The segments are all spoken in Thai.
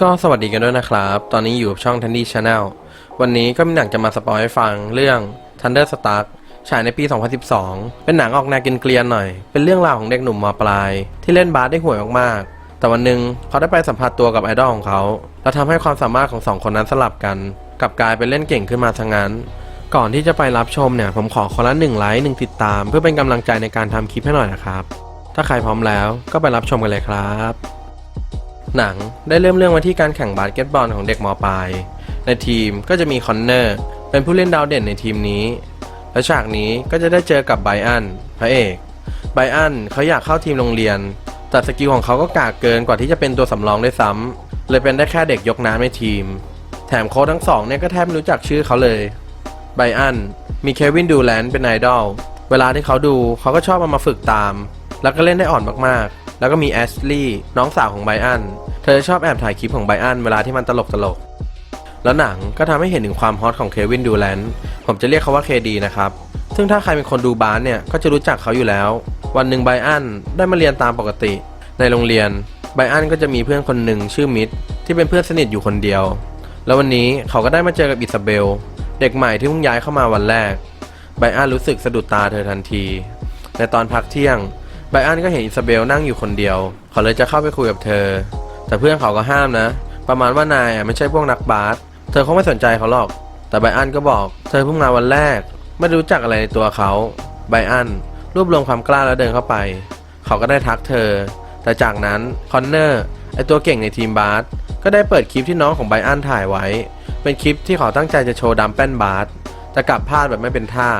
ก็สวัสดีกันด้วยนะครับ ตอนนี้อยู่กับช่อง Tandy Channel วันนี้ก็มีหนังจะมาสปอยให้ฟังเรื่อง Thunder Stark ฉายในปี 2012 เป็นหนังออกแนวกินเกลียนหน่อย เป็นเรื่องราวของเด็กหนุ่มมปลาย ที่เล่นบาสได้ห่วยมากๆ แต่วันหนึ่งเขาได้ไปสัมผัสตัวกับไอดอลของเขา แล้วทำให้ความสามารถของสองคนนั้นสลับกัน กลับกลายเป็นเล่นเก่งขึ้นมาซะงั้น ก่อนที่จะไปรับชมเนี่ย ผมขอคนละหนึ่งไลค์หนึ่งติดตาม เพื่อเป็นกำลังใจในการทำคลิปให้หน่อยนะครับ ถ้าใครพร้อมแล้วก็ไปรับชมกันเลยครับ หนังได้เริ่มเรื่องมาที่การแข่งบาสเกตบอลของเด็กมปลาย ในทีมก็จะมีคอนเนอร์เป็นผู้เล่นดาวเด่นในทีมนี้ และฉากนี้ก็จะได้เจอกับไบอันพระเอกไบอันเขาอยากเข้าทีมโรงเรียน แต่สกิลของเขาก็กากเกินกว่าที่จะเป็นตัวสำรองด้วยซ้ำเลยเป็นได้แค่เด็กยกน้ำในทีม แถมโค้ชทั้งสองเนี่ยก็แทบไม่รู้จักชื่อเขาเลยไบอันมีเควินดูแลนเป็นไอดอลเวลาที่เขาดูเขาก็ชอบเอามาฝึกตาม แล้วก็เล่นได้อ่อนมากๆ แล้วก็มีแอชลี่น้องสาวของไบรอัน เธอชอบแอบถ่ายคลิปของไบรอันเวลาที่มันตลกตลก แล้วหนังก็ทำให้เห็นถึงความฮอตของเควินดูแลนผมจะเรียกเขาว่าเคดีนะครับ ซึ่งถ้าใครเป็นคนดูบาสเนี่ยก็จะรู้จักเขาอยู่แล้ว วันหนึ่งไบรอันได้มาเรียนตามปกติ ในโรงเรียนไบรอันก็จะมีเพื่อนคนหนึ่งชื่อมิดที่เป็นเพื่อนสนิทอยู่คนเดียว แล้ววันนี้เขาก็ได้มาเจอกับอิซาเบล เด็กใหม่ที่เพิ่งย้ายเข้ามาวันแรกไบรอันรู้สึกสะดุดตาเธอทันที ในตอนพักเที่ยง ไบอันก็เห็นอิซาเบลนั่งอยู่คนเดียว เขาเลยจะเข้าไปคุยกับเธอ แต่เพื่อนเขาก็ห้ามนะ ประมาณว่านายไม่ใช่พวกนักบาสเธอคงไม่สนใจเขาหรอก แต่ไบอันก็บอกเธอเพิ่งมาวันแรก ไม่รู้จักอะไรในตัวเขาไบอันรวบรวมความกล้าแล้วเดินเข้าไป เขาก็ได้ทักเธอ แต่จากนั้นคอนเนอร์ไอตัวเก่งในทีมบาสก็ได้เปิดคลิปที่น้องของไบอันถ่ายไว้ เป็นคลิปที่เขาตั้งใจจะโชว์ดัมแป้นบาสแต่กลับพลาดแบบไม่เป็นท่า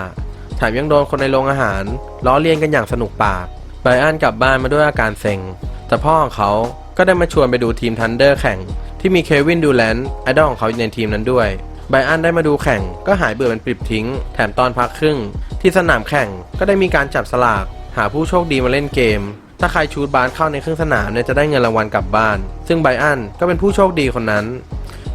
แถมยังโดนคนในโรงอาหารล้อเลียนกันอย่างสนุกปาก ไบรอันกลับบ้านมาด้วยอาการเซ็ง แต่พ่อของเขาก็ได้มาชวนไปดูทีมทันเดอร์แข่ง ที่มีเควินดูแลนด์ไอดอลของเขาอยู่ในทีมนั้นด้วยไบอันได้มาดูแข่งก็หายเบื่อเป็นปลิบทิ้ง แถมตอนพักครึ่ง ที่สนามแข่งก็ได้มีการจับสลาก หาผู้โชคดีมาเล่นเกม ถ้าใครชูดบาสเข้าในครึ่งสนามเนี่ยจะได้เงินรางวัลกลับบ้าน ซึ่งไบอันก็เป็นผู้โชคดีคนนั้น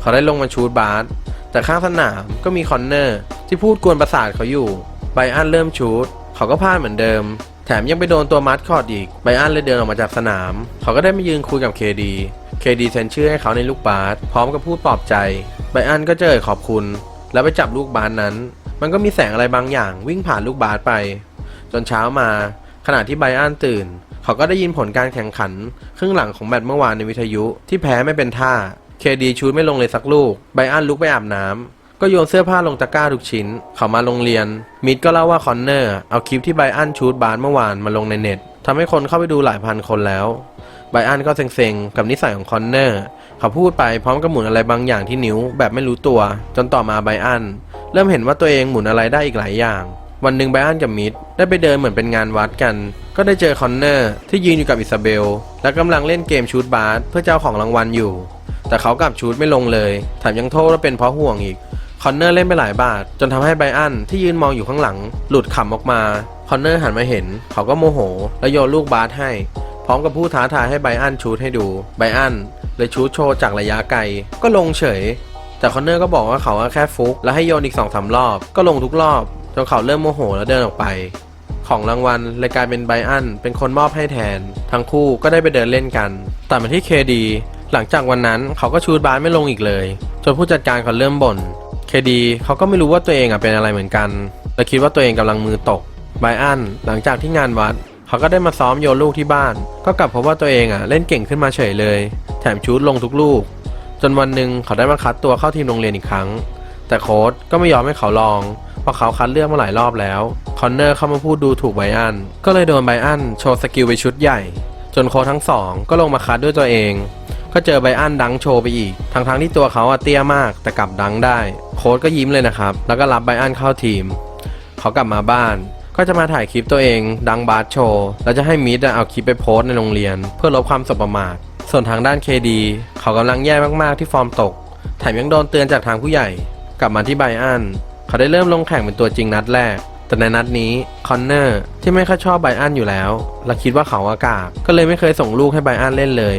เขาได้ลงมาชูดบาสแต่ข้างสนามก็มีคอนเนอร์ที่พูดกวนประสาทเขาอยู่ไบอันเริ่มชูดเขาก็พลาดเหมือนเดิม แถมยังไปโดนตัวมัดคอร์ดอีก ไบอันเลยเดินออกมาจากสนาม เขาก็ได้มายืนคุยกับเคดี เคดีเซ็นชื่อให้เขาในลูกบาสพร้อมกับพูดปลอบใจ ไบอันก็เจอขอบคุณ แล้วไปจับลูกบาสนั้น มันก็มีแสงอะไรบางอย่างวิ่งผ่านลูกบาสไป จนเช้ามา ขณะที่ไบอันตื่น เขาก็ได้ยินผลการแข่งขัน ครึ่งหลังของแมตช์เมื่อวานในวิทยุที่แพ้ไม่เป็นท่า เคดีชูดไม่ลงเลยสักลูก ไบอันลุกไปอาบน้ำ ก็โยนเสื้อผ้าลงตะกร้าทุกชิ้น เขามาโรงเรียน มิดก็เล่าว่าคอนเนอร์เอาคลิปที่ไบอันชูดบาสเมื่อวานมาลงในเน็ตทำให้คนเข้าไปดูหลายพันคนแล้ว ไบอันก็เซ็งๆ กับนิสัยของคอนเนอร์ เขาพูดไปพร้อมกับหมุนอะไรบางอย่างที่นิ้วแบบไม่รู้ตัว จนต่อมาไบอัน เริ่มเห็นว่าตัวเองหมุนอะไรได้อีกหลายอย่าง วันหนึ่งไบอันกับมิดได้ไปเดินเหมือนเป็นงานวัดกัน ก็ได้เจอคอนเนอร์ที่ยืนอยู่กับอิซาเบล และกำลังเล่นเกมชูดบาสเพื่อเจ้าของรางวัลอยู่ แต่เขากลับชูดไม่ลงเลยแถมยังโทษว่าเป็นเพราะห่วงอีก คอนเนอร์เล่นไปหลายบาท จนทำให้ไบรอันที่ยืนมองอยู่ข้างหลัง หลุดขำออกมา คอนเนอร์หันมาเห็น เขาก็โมโห และโยนลูกบาสให้ พร้อมกับพูดท้าทายให้ไบรอันชูดให้ดู ไบรอันเลยชูดโชว์จากระยะไกล ก็ลงเฉย แต่คอนเนอร์ก็บอกว่าเขาแค่ฟุก และให้โยนอีกสองสารอบ ก็ลงทุกรอบ จนเขาเริ่มโมโหแล้วเดินออกไป ของรางวัลเลยกลายเป็นไบรอันเป็นคนมอบให้แทน ทั้งคู่ก็ได้ไปเดินเล่นกัน แต่มาที่เคดี หลังจากวันนั้นเขาก็ชูดบาสไม่ลงอีกเลย จนผู้จัดการเขาเริ่มบ่น เคดีเขาก็ไม่รู้ว่าตัวเองอะเป็นอะไรเหมือนกันและคิดว่าตัวเองกำลังมือตกไบรอันหลังจากที่งานวัดเขาก็ได้มาซ้อมโยนลูกที่บ้าน ก็กลับพบว่าตัวเองอะเล่นเก่งขึ้นมาเฉยเลย แถมชูดลงทุกลูก จนวันหนึ่งเขาได้มาคัดตัวเข้าทีมโรงเรียนอีกครั้ง แต่โค้ชก็ไม่ยอมให้เขาลองเพราะเขาคัดเลือกมาหลายรอบแล้วคอนเนอร์เข้ามาพูดดูถูกไบรอันก็เลยโดนไบรอันโชว์สกิลไปชุดใหญ่ จนโค้ชทั้งสองก็ลงมาคัดด้วยตัวเอง ก็เจอไบอันดังโชว์ไปอีก ทั้งๆที่ตัวเขาอะเตี้ยมากแต่กลับดังได้ โค้ชก็ยิ้มเลยนะครับ แล้วก็รับไบอันเข้าทีม เขากลับมาบ้าน ก็จะมาถ่ายคลิปตัวเอง ดังบาสโชว์แล้วจะให้มิดเอาคลิปไปโพสในโรงเรียน เพื่อลบความสบประมาท ส่วนทางด้านเคดีเขากำลังแย่มากๆที่ฟอร์มตก แถมยังโดนเตือนจากทางผู้ใหญ่ กลับมาที่ไบอันเขาได้เริ่มลงแข่งเป็นตัวจริงนัดแรกแต่ในนัดนี้คอนเนอร์ที่ไม่ค่อยชอบไบอันอยู่แล้ว และคิดว่าเขาอากาศ ก็เลยไม่เคยส่งลูกให้ไบอันเล่นเลย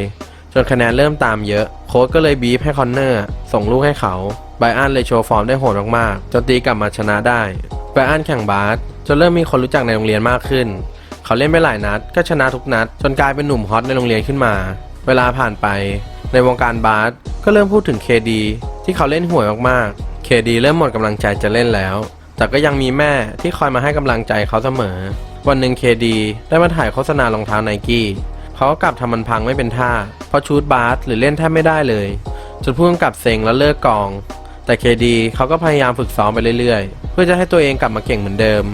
จนคะแนนเริ่มตามเยอะ โค้ชก็เลยบีบให้คอนเนอร์ส่งลูกให้เขาไบอันเลยโชว์ฟอร์มได้โหดมากๆ จนตีกลับมาชนะได้ไบอันแข่งบาสจนเริ่มมีคนรู้จักในโรงเรียนมากขึ้น เขาเล่นไปหลายนัด ก็ชนะทุกนัด จนกลายเป็นหนุ่มฮอตในโรงเรียนขึ้นมา เวลาผ่านไป ในวงการบาสก็เริ่มพูดถึงเคดีที่เขาเล่นห่วยมากๆเคดีเริ่มหมดกำลังใจจะเล่นแล้ว แต่ก็ยังมีแม่ที่คอยมาให้กำลังใจเขาเสมอ วันหนึ่งเคดีได้มาถ่ายโฆษณารองเท้าไนกี้ เขาก็กลับทำมันพังไม่เป็นท่า เพราะชูดบาสหรือเล่นแทบไม่ได้เลยจนผู้กำกับเซ็งแล้วเลิกกอง แต่เคดีเขาก็พยายามฝึกซ้อมไปเรื่อยๆ เพื่อจะให้ตัวเองกลับมาเก่งเหมือนเดิม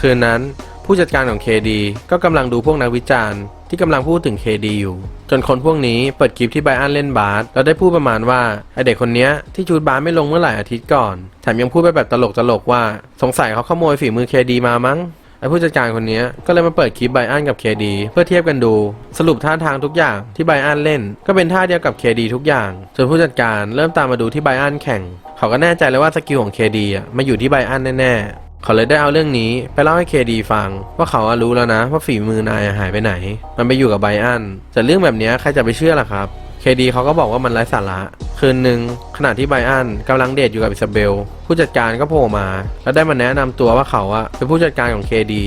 คืนนั้นผู้จัดการของเคดีก็กำลังดูพวกนักวิจารณ์ที่กำลังพูดถึงเคดีอยู่ จนคนพวกนี้เปิดคลิปที่ไบอันเล่นบาสแล้วได้พูดประมาณว่าไอเด็กคนนี้ที่ชูดบาสไม่ลงเมื่อหลายอาทิตย์ก่อน แถมยังพูดไปแบบตลกๆว่า สงสัยเขาขโมยฝีมือเคดีมามั้ง ไอผู้จัดการคนนี้ก็เลยมาเปิดคลิปไบอันกับเคดีเพื่อเทียบกันดู สรุปท่าทางทุกอย่างที่ไบอันเล่น ก็เป็นท่าเดียวกับเคดีทุกอย่างจนผู้จัดการเริ่มตามมาดูที่ไบอันแข่ง เขาก็แน่ใจเลยว่าสกิลของเคดีอะมาอยู่ที่ไบอันแน่ๆ เขาเลยได้เอาเรื่องนี้ไปเล่าให้เคดีฟัง ว่าเขาอะรู้แล้วนะว่าฝีมือนายอะหายไปไหน มันไปอยู่กับไบอันแต่เรื่องแบบนี้ใครจะไปเชื่อล่ะครับ เคดีเขาก็บอกว่ามันไร้สาระ คืนหนึ่งขณะที่ไบอันกำลังเดทอยู่กับอิซาเบล ผู้จัดการก็โผล่มา แล้วได้มาแนะนำตัวว่าเขาอะเป็นผู้จัดการของเคดี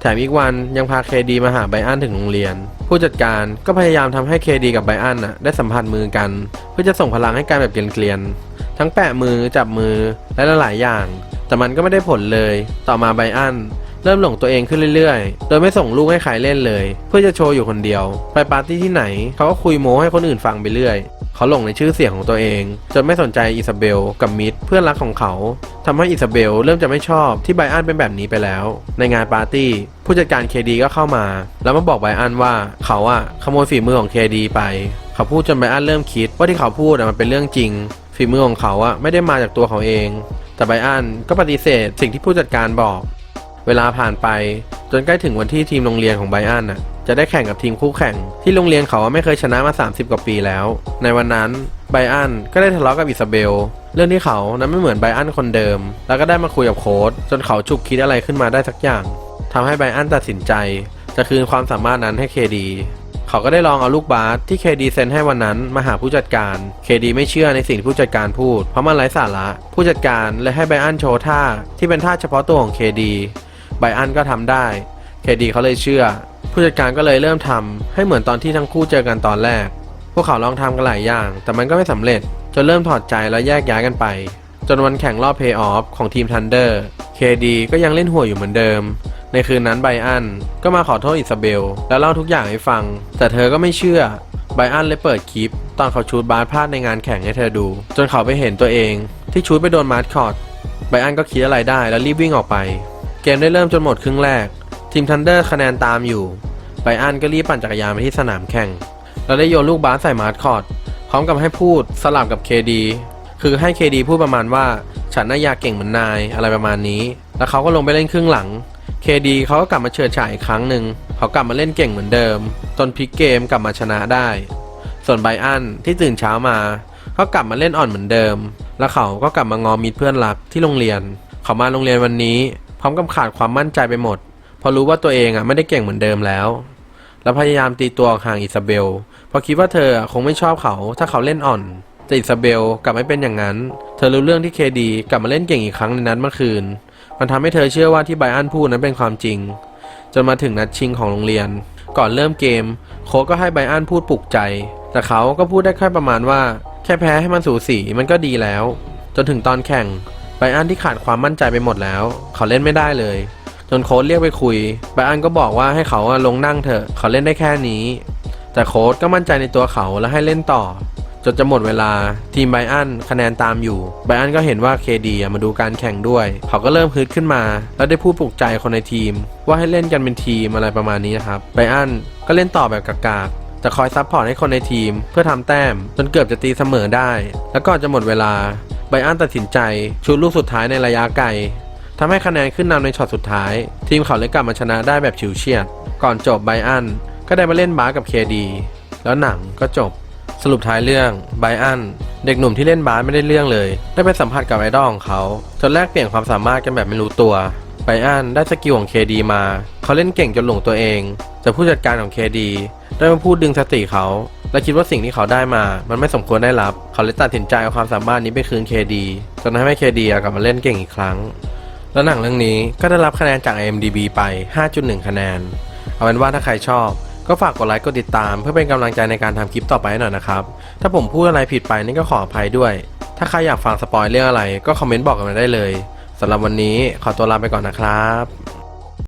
แถมอีกวันยังพาเคดีมาหาไบอันถึงโรงเรียน ผู้จัดการก็พยายามทำให้เคดีกับไบอันน่ะได้สัมผัสมือกัน เพื่อจะส่งพลังให้กันแบบเกลียนๆทั้งแปะมือจับมือและหลายๆอย่าง แต่มันก็ไม่ได้ผลเลย ต่อมาไบอัน เริ่มหลงตัวเองขึ้นเรื่อยๆ โดยไม่ส่งลูกให้ใครเล่นเลย เพื่อจะโชว์อยู่คนเดียว ไปปาร์ตี้ที่ไหน เขาก็คุยโม้ให้คนอื่นฟังไปเรื่อย เขาหลงในชื่อเสียงของตัวเอง จนไม่สนใจอิซาเบลกับมิดเพื่อนรักของเขาทำให้อิซาเบลเริ่มจะไม่ชอบที่ไบอันเป็นแบบนี้ไปแล้ว ในงานปาร์ตี้ ผู้จัดการเคดีก็เข้ามา แล้วมาบอกไบอันว่าเขาอะขโมยฝีมือของเคดีไป เขาพูดจนไบอันเริ่มคิดว่าที่เขาพูดมันเป็นเรื่องจริง ฝีมือของเขาอะไม่ได้มาจากตัวเขาเอง แต่ไบอันก็ปฏิเสธสิ่งที่ผู้จัดการบอก เวลาผ่านไป จนใกล้ถึงวันที่ทีมโรงเรียนของไบอันน่ะจะได้แข่งกับทีมคู่แข่ง ที่โรงเรียนเขาไม่เคยชนะมา 30 กว่าปีแล้ว ในวันนั้นไบอันก็ได้ทะเลาะกับอิซาเบล เรื่องที่เขานั้นไม่เหมือนไบอันคนเดิม แล้วก็ได้มาคุยกับโค้ชจนเขาฉุกคิดอะไรขึ้นมาได้สักอย่างทำให้ไบอันตัดสินใจ จะคืนความสามารถนั้นให้เคดีเขาก็ได้ลองเอาลูกบาสที่เคดีเซ็นให้วันนั้นมาหาผู้จัดการเคดีไม่เชื่อในสิ่งที่ผู้จัดการพูดเพราะมันไร้สาระ ผู้จัดการเลยให้ไบอันโชว์ท่าที่เป็นท่าเฉพาะตัวของเคดี ไบอันก็ทำได้เคดีเขาเลยเชื่อ ผู้จัดการก็เลยเริ่มทำให้เหมือนตอนที่ทั้งคู่เจอกันตอนแรก พวกเขาลองทำกันหลายอย่าง แต่มันก็ไม่สำเร็จจนเริ่มถอดใจแล้วแยกย้ายกันไป จนวันแข่งรอบเพย์ออฟของทีมทันเดอร์เคดีก็ยังเล่นหัวอยู่เหมือนเดิม ในคืนนั้นไบอันก็มาขอโทษอิซาเบล แล้วเล่าทุกอย่างให้ฟัง แต่เธอก็ไม่เชื่อไบอันเลยเปิดคลิป ตอนเขาชูดบาสพลาดในงานแข่งให้เธอดู จนเขาไปเห็นตัวเอง ที่ชูดไปโดนมาร์คอตไบอันก็คิดอะไรได้แล้วรีบวิ่งออกไป เกมได้เริ่มจนหมดครึ่งแรก ทีมทันเดอร์คะแนนตามอยู่ไบอันก็รีบปั่นจักรยานไปที่สนามแข่ง แล้วได้โยนลูกบาสใส่มาร์คอตพร้อมกับให้พูดสลับกับเคดีคือให้เคดีพูดประมาณว่า ฉันน่าอยากเก่งเหมือนนายอะไรประมาณนี้ แล้วเขาก็ลงไปเล่นครึ่งหลังเคดีเขาก็กลับมาเฉิดฉายอีกครั้งหนึ่งเขากลับมาเล่นเก่งเหมือนเดิม จนพลิกเกมกลับมาชนะได้ ส่วนไบอันที่ตื่นเช้ามาเขากลับมาเล่นอ่อนเหมือนเดิม แล้วเขาก็กลับมางอมิดเพื่อนรักที่โรงเรียน เขามาโรงเรียนวันนี้ ร้อมกับขาดความมั่นใจไปหมดพรารู้ว่าตัวเองอะไม่ได้เก่งเหมือนเดิมแล้ว แล้วพยายามตีตัวห่างอิซาเบลเพราะคิดว่าเธอคงไม่ชอบเขาถ้าเขาเล่นอ่อน แต่อิซาเบลกลับไม่เป็นอย่างนั้น เธอรู้เรื่องที่เคดีกลับมาเล่นเก่งอีกครั้งในนัดเมื่อคืน มันทำให้เธอเชื่อว่าที่ไบอันพูดนั้นเป็นความจริง จนมาถึงนัดชิงของโรงเรียน ก่อนเริ่มเกม โค้ก็ให้ไบอันพูดปลุกใจ แต่เขาก็พูดได้แค่ประมาณว่า แค่แพ้ให้มันสูสีมันก็ดีแล้ว จนถึงตอนแข่ง ไบอันที่ขาดความมั่นใจไปหมดแล้ว เขาเล่นไม่ได้เลย จนโค้ชเรียกไปคุยไบอันก็บอกว่าให้เขาลงนั่งเถอะ เขาเล่นได้แค่นี้ แต่โค้ชก็มั่นใจในตัวเขาและให้เล่นต่อ จนจะหมดเวลาทีมไบอันคะแนนตามอยู่ไบอันก็เห็นว่าเคดีมาดูการแข่งด้วย เขาก็เริ่มฮึดขึ้นมา แล้วได้พูดปลุกใจคนในทีม ว่าให้เล่นกันเป็นทีมอะไรประมาณนี้นะครับไบอันก็เล่นต่อแบบกากๆแต่คอยซัพพอร์ตให้คนในทีมเพื่อทำแต้ม จนเกือบจะตีเสมอได้ แล้วก่อนจะหมดเวลา ไบอันตัดสินใจชูลูกสุดท้ายในระยะไกลทำให้คะแนนขึ้นนำในช็อตสุดท้าย ทีมเขาเลยกลับมาชนะได้แบบฉิวเฉียด ก่อนจบไบอันก็ได้มาเล่นบาสกับเคดีแล้วหนังก็จบ สรุปท้ายเรื่องไบอันเด็กหนุ่มที่เล่นบาสไม่ได้เรื่องเลย ได้ไปสัมผัสกับไอดอลของเขา จนแลกเปลี่ยนความสามารถกันแบบไม่รู้ตัวไบอันได้สกิลของเคดีมา เขาเล่นเก่งจนหลงตัวเอง แต่ผู้จัดการของเคดีได้มาพูดดึงสติเขา และคิดว่าสิ่งที่เขาได้มา มันไม่สมควรได้รับ เขาเลยตัดสินใจเอาความสามารถนี้ไปคืนเคดีจนทำให้เคดีกลับมาเล่นเก่งอีกครั้ง แล้วหนังเรื่องนี้ก็ได้รับคะแนนจาก IMDB ไป 5.1 คะแนน เอาเป็นว่าถ้าใครชอบ ก็ฝากกดไลค์กดติดตาม เพื่อเป็นกำลังใจในการทำคลิปต่อไปให้หน่อยนะครับ ถ้าผมพูดอะไรผิดไปนี่ก็ขออภัยด้วย ถ้าใครอยากฟังสปอยเรื่องอะไร ก็คอมเมนต์บอกกันมาได้เลยสำหรับวันนี้ขอตัวลาไปก่อนนะครับ